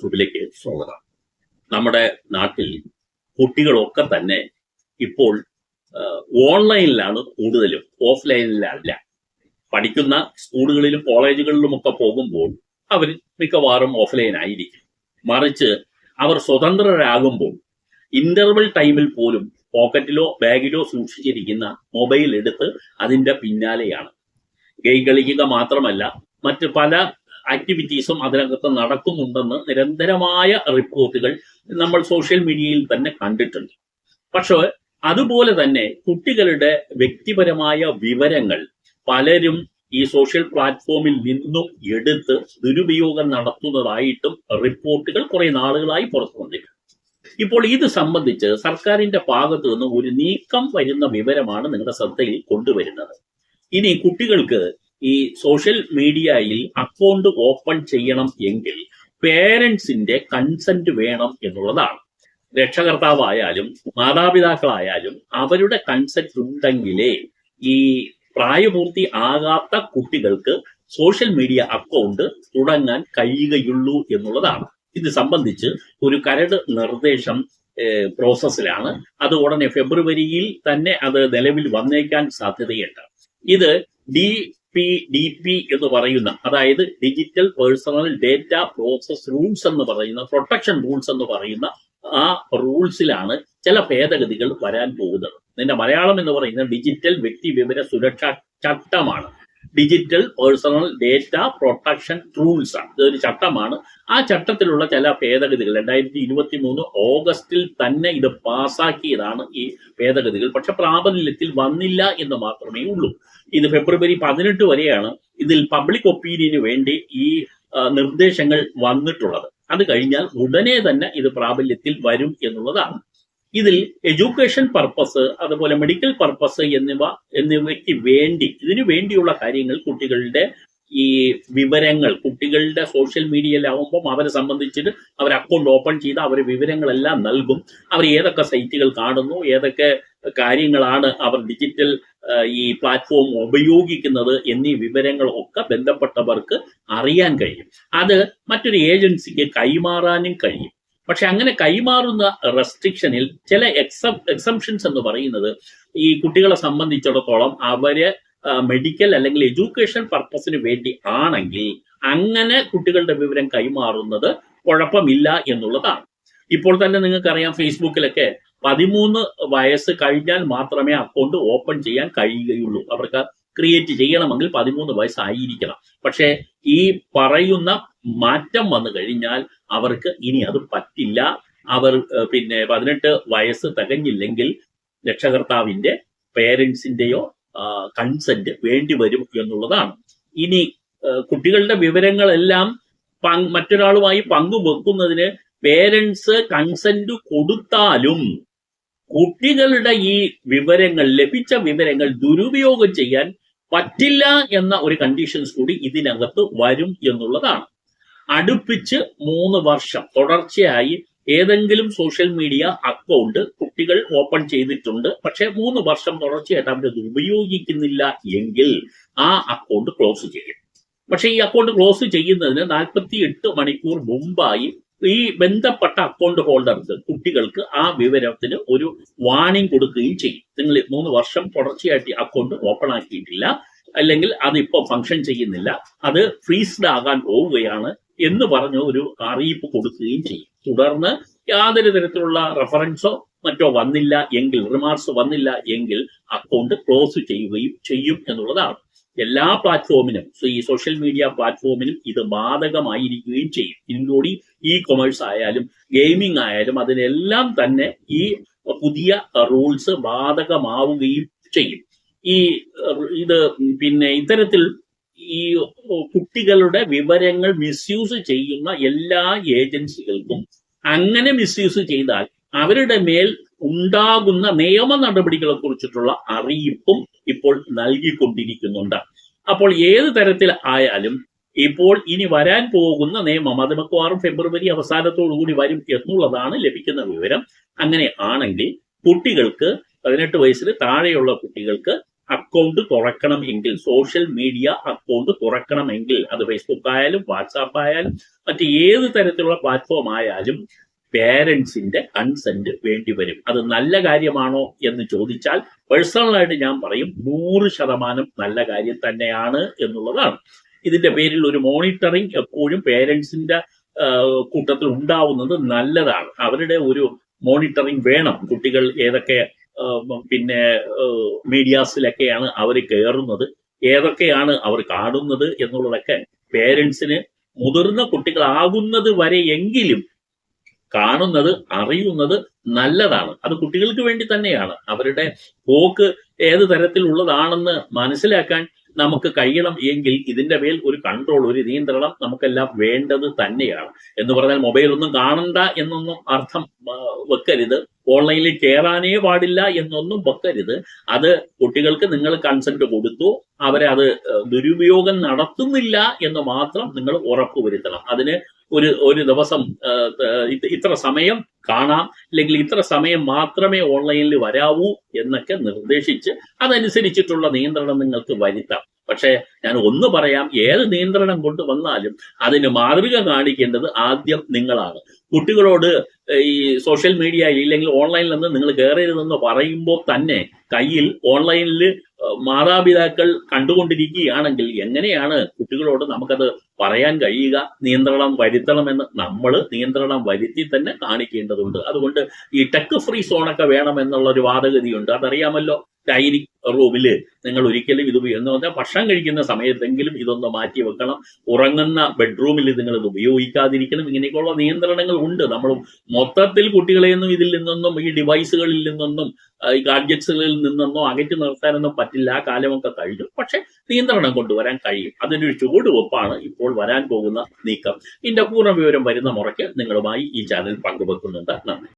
ഗ്രൂപ്പിലേക്ക് സ്വാഗതം നമ്മുടെ നാട്ടിൽ കുട്ടികളൊക്കെ തന്നെ ഇപ്പോൾ ഓൺലൈനിലാണ് കൂടുതലും ഓഫ്ലൈനിലല്ല. പഠിക്കുന്ന സ്കൂളുകളിലും കോളേജുകളിലും ഒക്കെ പോകുമ്പോൾ അവർ മിക്കവാറും ഓഫ്ലൈൻ ആയിരിക്കും മറിച്ച് അവർ സ്വതന്ത്രരാകുമ്പോൾ ഇന്റർവൽ ടൈമിൽ പോലും പോക്കറ്റിലോ ബാഗിലോ സൂക്ഷിച്ചിരിക്കുന്ന മൊബൈൽ എടുത്ത് അതിന്റെ പിന്നാലെയാണ്. ഗെയിം കളിക്കുക മാത്രമല്ല മറ്റ് പല ആക്ടിവിറ്റീസും അതിനകത്ത് നടക്കുന്നുണ്ടെന്ന് നിരന്തരമായ റിപ്പോർട്ടുകൾ നമ്മൾ സോഷ്യൽ മീഡിയയിൽ തന്നെ കണ്ടിട്ടുണ്ട്. പക്ഷേ അതുപോലെ തന്നെ കുട്ടികളുടെ വ്യക്തിപരമായ വിവരങ്ങൾ പലരും ഈ സോഷ്യൽ പ്ലാറ്റ്ഫോമിൽ നിന്നും എടുത്ത് ദുരുപയോഗം നടത്തുന്നതായിട്ടും റിപ്പോർട്ടുകൾ കുറെ നാളുകളായി പുറത്തു വന്നിട്ടുണ്ട്. ഇപ്പോൾ ഇത് സംബന്ധിച്ച് സർക്കാരിന്റെ ഭാഗത്തു നിന്ന് ഒരു നീക്കം വരുന്ന വിവരമാണ് നിങ്ങളുടെ ശ്രദ്ധയിൽ കൊണ്ടുവരുന്നത്. ഇനി കുട്ടികൾക്ക് ഈ സോഷ്യൽ മീഡിയയിൽ അക്കൗണ്ട് ഓപ്പൺ ചെയ്യണം എങ്കിൽ പേരൻസിന്റെ കൺസെന്റ് വേണം എന്നുള്ളതാണ്. രക്ഷകർത്താവായാലും മാതാപിതാക്കളായാലും അവരുടെ കൺസെന്റ് ഉണ്ടെങ്കിലേ ഈ പ്രായപൂർത്തി ആകാത്ത കുട്ടികൾക്ക് സോഷ്യൽ മീഡിയ അക്കൗണ്ട് തുടങ്ങാൻ കഴിയുകയുള്ളൂ എന്നുള്ളതാണ്. ഇത് സംബന്ധിച്ച് ഒരു കരട് നിർദ്ദേശം പ്രോസസ്സിലാണ് അത് ഉടനെ ഫെബ്രുവരിയിൽ തന്നെ അത് നിലവിൽ വന്നേക്കാൻ സാധ്യതയുണ്ട്. ഇത് ഡി പി ഡി പി എന്ന് പറയുന്ന അതായത് digital personal data process rules എന്ന് പറയുന്ന പ്രൊട്ടക്ഷൻ റൂൾസ് എന്ന് പറയുന്ന ആ റൂൾസിലാണ് ചില ഭേദഗതികൾ വരാൻ പോകുന്നത്. ഇതിന്റെ മലയാളം എന്ന് പറയുന്നത് ഡിജിറ്റൽ വ്യക്തി വിവര സുരക്ഷാ ചട്ടമാണ്. Digital personal data protection rules ആണ്. ഇതൊരു ചട്ടമാണ്. ആ ചട്ടത്തിലുള്ള ചില ഭേദഗതികൾ രണ്ടായിരത്തി ഇരുപത്തി മൂന്ന് ഓഗസ്റ്റിൽ തന്നെ ഇത് പാസാക്കിയതാണ് ഈ ഭേദഗതികൾ. പക്ഷെ പ്രാബല്യത്തിൽ വന്നില്ല എന്ന് മാത്രമേ ഉള്ളൂ. ഇത് ഫെബ്രുവരി പതിനെട്ട് വരെയാണ് ഇതിൽ പബ്ലിക് ഒപ്പീനിയന് വേണ്ടി ഈ നിർദ്ദേശങ്ങൾ വന്നിട്ടുള്ളത്. അത് കഴിഞ്ഞാൽ ഉടനെ തന്നെ ഇത് പ്രാബല്യത്തിൽ വരും എന്നുള്ളതാണ്. ഇതിൽ എഡ്യൂക്കേഷൻ പർപ്പസ് അതുപോലെ മെഡിക്കൽ പർപ്പസ് എന്നിവ എന്നിവയ്ക്ക് വേണ്ടി ഇതിനു വേണ്ടിയുള്ള കാര്യങ്ങൾ കുട്ടികളുടെ ഈ വിവരങ്ങൾ കുട്ടികളുടെ സോഷ്യൽ മീഡിയയിലാവുമ്പം അവരെ സംബന്ധിച്ചിട്ട് അവർ അക്കൗണ്ട് ഓപ്പൺ ചെയ്ത് അവർ വിവരങ്ങളെല്ലാം നൽകും. അവർ ഏതൊക്കെ സൈറ്റുകൾ കാണുന്നു ഏതൊക്കെ കാര്യങ്ങളാണ് അവർ ഡിജിറ്റൽ ഈ പ്ലാറ്റ്ഫോം ഉപയോഗിക്കുന്നത് എന്നീ വിവരങ്ങളൊക്കെ ബന്ധപ്പെട്ടവർക്ക് അറിയാൻ കഴിയും. അത് മറ്റൊരു ഏജൻസിക്ക് കൈമാറാനും കഴിയും. പക്ഷെ അങ്ങനെ കൈമാറുന്ന റെസ്ട്രിക്ഷനിൽ ചില എക്സം എക്സംഷൻസ് എന്ന് പറയുന്നത് ഈ കുട്ടികളെ സംബന്ധിച്ചിടത്തോളം അവർ മെഡിക്കൽ അല്ലെങ്കിൽ എഡ്യൂക്കേഷൻ പർപ്പസിന് വേണ്ടി ആണെങ്കിൽ അങ്ങനെ കുട്ടികളുടെ വിവരം കൈമാറുന്നത് കുഴപ്പമില്ല എന്നുള്ളതാണ്. ഇപ്പോൾ തന്നെ നിങ്ങൾക്കറിയാം ഫേസ്ബുക്കിലൊക്കെ പതിമൂന്ന് വയസ്സ് കഴിഞ്ഞാൽ മാത്രമേ അക്കൗണ്ട് ഓപ്പൺ ചെയ്യാൻ കഴിയുകയുള്ളൂ. അവർക്ക് ക്രിയേറ്റ് ചെയ്യണമെങ്കിൽ പതിമൂന്ന് വയസ്സായിരിക്കണം. പക്ഷേ ഈ പറയുന്ന മാറ്റം വന്നു കഴിഞ്ഞാൽ അവർക്ക് ഇനി അത് പറ്റില്ല. അവർ പിന്നെ പതിനെട്ട് വയസ്സ് തികഞ്ഞില്ലെങ്കിൽ രക്ഷകർത്താവിന്റെ പേരൻസിന്റെയോ കൺസെന്റ് വേണ്ടി വരും എന്നുള്ളതാണ്. ഇനി കുട്ടികളുടെ വിവരങ്ങളെല്ലാം മറ്റൊരാളുമായി പങ്കുവെക്കുന്നതിന് പേരൻസ് കൺസെന്റ് കൊടുത്താലും കുട്ടികളുടെ ഈ വിവരങ്ങൾ ലഭിച്ച വിവരങ്ങൾ ദുരുപയോഗം ചെയ്യാൻ പറ്റില്ല എന്ന ഒരു കണ്ടീഷൻസ് കൂടി ഇതിനകത്ത് വരും എന്നുള്ളതാണ്. അടുപ്പിച്ച് മൂന്ന് വർഷം തുടർച്ചയായി ഏതെങ്കിലും സോഷ്യൽ മീഡിയ അക്കൗണ്ട് കുട്ടികൾ ഓപ്പൺ ചെയ്തിട്ടുണ്ട്. പക്ഷേ മൂന്ന് വർഷം തുടർച്ചയായിട്ട് അവരത് ഉപയോഗിക്കുന്നില്ല എങ്കിൽ ആ അക്കൗണ്ട് ക്ലോസ് ചെയ്യും. പക്ഷേ ഈ അക്കൗണ്ട് ക്ലോസ് ചെയ്യുന്നതിന് നാൽപ്പത്തി എട്ട് മണിക്കൂർ മുമ്പായി ഈ ബന്ധപ്പെട്ട അക്കൗണ്ട് ഹോൾഡർക്ക് കുട്ടികൾക്ക് ആ വിവരത്തിന് ഒരു വാണിംഗ് കൊടുക്കുകയും ചെയ്യും. നിങ്ങൾ മൂന്ന് വർഷം തുടർച്ചയായിട്ട് അക്കൗണ്ട് ഓപ്പൺ ആക്കിയിട്ടില്ല അല്ലെങ്കിൽ അത് ഫങ്ഷൻ ചെയ്യുന്നില്ല അത് ഫ്രീസ്ഡ് ആകാൻ പോവുകയാണ് എന്ന് പറഞ്ഞ് ഒരു അറിയിപ്പ് കൊടുക്കുകയും ചെയ്യും. തുടർന്ന് യാതൊരു തരത്തിലുള്ള റെഫറൻസോ മറ്റോ വന്നില്ല എങ്കിൽ റിമാർക്സ് വന്നില്ല എങ്കിൽ അക്കൗണ്ട് ക്ലോസ് ചെയ്യുകയും ചെയ്യും എന്നുള്ളതാണ്. എല്ലാ പ്ലാറ്റ്ഫോമിനും ഈ സോഷ്യൽ മീഡിയ പ്ലാറ്റ്ഫോമിനും ഇത് ബാധകമായിരിക്കുകയും ചെയ്യും. ഇൻക്ലൂഡിങ് ഇ കൊമേഴ്സ് ആയാലും ഗെയിമിംഗ് ആയാലും അതിനെല്ലാം തന്നെ ഈ പുതിയ റൂൾസ് ബാധകമാവുകയും ചെയ്യും. ഈ ഇത് പിന്നെ ഇത്തരത്തിൽ ഈ കുട്ടികളുടെ വിവരങ്ങൾ മിസ്യൂസ് ചെയ്യുന്ന എല്ലാ ഏജൻസികൾക്കും അങ്ങനെ മിസ്യൂസ് ചെയ്താൽ അവരുടെ മേൽ ഉണ്ടാകുന്ന നിയമ നടപടികളെ കുറിച്ചിട്ടുള്ള അറിയിപ്പും ഇപ്പോൾ നൽകിക്കൊണ്ടിരിക്കുന്നുണ്ട്. അപ്പോൾ ഏത് തരത്തിൽ ആയാലും ഇപ്പോൾ ഇനി വരാൻ പോകുന്ന നിയമം അത് മിക്കവാറും ഫെബ്രുവരി അവസാനത്തോടു കൂടി വരും എന്നുള്ളതാണ് ലഭിക്കുന്ന വിവരം. അങ്ങനെ ആണെങ്കിൽ കുട്ടികൾക്ക് പതിനെട്ട് വയസ്സിന് താഴെയുള്ള കുട്ടികൾക്ക് അക്കൗണ്ട് തുറക്കണമെങ്കിൽ സോഷ്യൽ മീഡിയ അക്കൗണ്ട് തുറക്കണമെങ്കിൽ അത് ഫേസ്ബുക്ക് ആയാലും വാട്സാപ്പ് ആയാലും മറ്റ് ഏത് തരത്തിലുള്ള പ്ലാറ്റ്ഫോം ആയാലും പേരൻസിന്റെ കൺസെന്റ് വേണ്ടിവരും അത് നല്ല കാര്യമാണോ എന്ന് ചോദിച്ചാൽ പേഴ്സണലായിട്ട് ഞാൻ പറയും നൂറ് ശതമാനം നല്ല കാര്യം തന്നെയാണ് എന്നുള്ളതാണ്. ഇതിന്റെ പേരിൽ ഒരു മോണിറ്ററിംഗ് എപ്പോഴും പേരൻസിന്റെ കൂട്ടത്തിൽ ഉണ്ടാവുന്നത് നല്ലതാണ്. അവരുടെ ഒരു മോണിറ്ററിംഗ് വേണം. കുട്ടികൾ ഏതൊക്കെ പിന്നെ മീഡിയാസിലൊക്കെയാണ് അവർ കയറുന്നത് ഏതൊക്കെയാണ് അവർ കാണുന്നത് എന്നുള്ളതൊക്കെ പേരൻസിന് മുതിർന്ന കുട്ടികളാകുന്നത് വരെ എങ്കിലും കാണുന്നത് അറിയുന്നത് നല്ലതാണ്. അത് കുട്ടികൾക്ക് വേണ്ടി തന്നെയാണ്. അവരുടെ പോക്ക് ഏത് തരത്തിലുള്ളതാണെന്ന് മനസ്സിലാക്കാൻ നമുക്ക് കഴിയണം എങ്കിൽ ഇതിന്റെ മേൽ ഒരു കൺട്രോൾ ഒരു നിയന്ത്രണം നമുക്കെല്ലാം വേണ്ടത് തന്നെയാണ്. എന്ന് പറഞ്ഞാൽ മൊബൈൽ ഒന്നും കാണണ്ട എന്നൊന്നും അർത്ഥം വെക്കരുത്. ഓൺലൈനിൽ കയറാനേ പാടില്ല എന്നൊന്നും വെക്കരുത്. അത് കുട്ടികൾക്ക് നിങ്ങൾ കൺസെന്റ് കൊടുത്തു അവരെ അത് ദുരുപയോഗം നടത്തുന്നില്ല എന്ന് മാത്രം നിങ്ങൾ ഉറപ്പുവരുത്തണം. അതിന് ഒരു ഒരു ദിവസം ഇത്ര സമയം കാണാം. അല്ലെങ്കിൽ ഇത്ര സമയം മാത്രമേ ഓൺലൈനിൽ വരാവൂ എന്നൊക്കെ നിർദ്ദേശിച്ച് അതനുസരിച്ചിട്ടുള്ള നിയന്ത്രണം നിങ്ങൾക്ക് വരുത്താം. പക്ഷേ ഞാൻ ഒന്ന് പറയാം ഏത് നിയന്ത്രണം കൊണ്ടുവന്നാലും അതിന് മാതൃക കാണിക്കേണ്ടത് ആദ്യം നിങ്ങളാണ്. കുട്ടികളോട് ഈ സോഷ്യൽ മീഡിയയിൽ ഇല്ലെങ്കിൽ ഓൺലൈനിൽ നിന്ന് നിങ്ങൾ കയറരുതെന്ന് പറയുമ്പോൾ തന്നെ കയ്യിൽ ഓൺലൈനിൽ മാതാപിതാക്കൾ കണ്ടുകൊണ്ടിരിക്കുകയാണെങ്കിൽ എങ്ങനെയാണ് കുട്ടികളോട് നമുക്കത് പറയാൻ കഴിയുക നിയന്ത്രണം വരുത്തണമെന്ന് നമ്മൾ നിയന്ത്രണം വരുത്തി തന്നെ കാണിക്കേണ്ടതുണ്ട്. അതുകൊണ്ട് ഈ ടെക് ഫ്രീ സോണൊക്കെ വേണമെന്നുള്ള ഒരു വാദഗതിയുണ്ട്. അതറിയാമല്ലോ? ഡൈനിങ് റൂമിൽ നിങ്ങൾ ഒരിക്കലും ഇത് എന്ന് പറഞ്ഞാൽ ഭക്ഷണം കഴിക്കുന്ന സമയത്തെങ്കിലും ഇതൊന്ന് മാറ്റി വെക്കണം. ഉറങ്ങുന്ന ബെഡ്റൂമിൽ നിങ്ങൾ ഇത് ഉപയോഗിക്കാതിരിക്കണം. ഇങ്ങനെയൊക്കെയുള്ള നിയന്ത്രണങ്ങൾ ഉണ്ട്. നമ്മൾ മൊത്തത്തിൽ കുട്ടികളെയൊന്നും ഇതിൽ നിന്നൊന്നും ഈ ഡിവൈസുകളിൽ നിന്നൊന്നും ഈ ഗാഡ്ജറ്റ്സുകളിൽ നിന്നൊന്നും അകറ്റി നിർത്താനൊന്നും പറ്റില്ല. ആ കാലമൊക്കെ കഴിഞ്ഞു. പക്ഷെ നിയന്ത്രണം കൊണ്ടുവരാൻ കഴിയും. അതിനൊരു ചുവടുവെപ്പാണ് ഇപ്പോൾ വരാൻ പോകുന്ന നീക്കം. ഇതിന്റെ പൂർണ വിവരം വരുന്ന മുറയ്ക്ക് നിങ്ങളുമായി ഈ ചാനൽ പങ്കുവെക്കുന്നുണ്ട്. നന്ദി.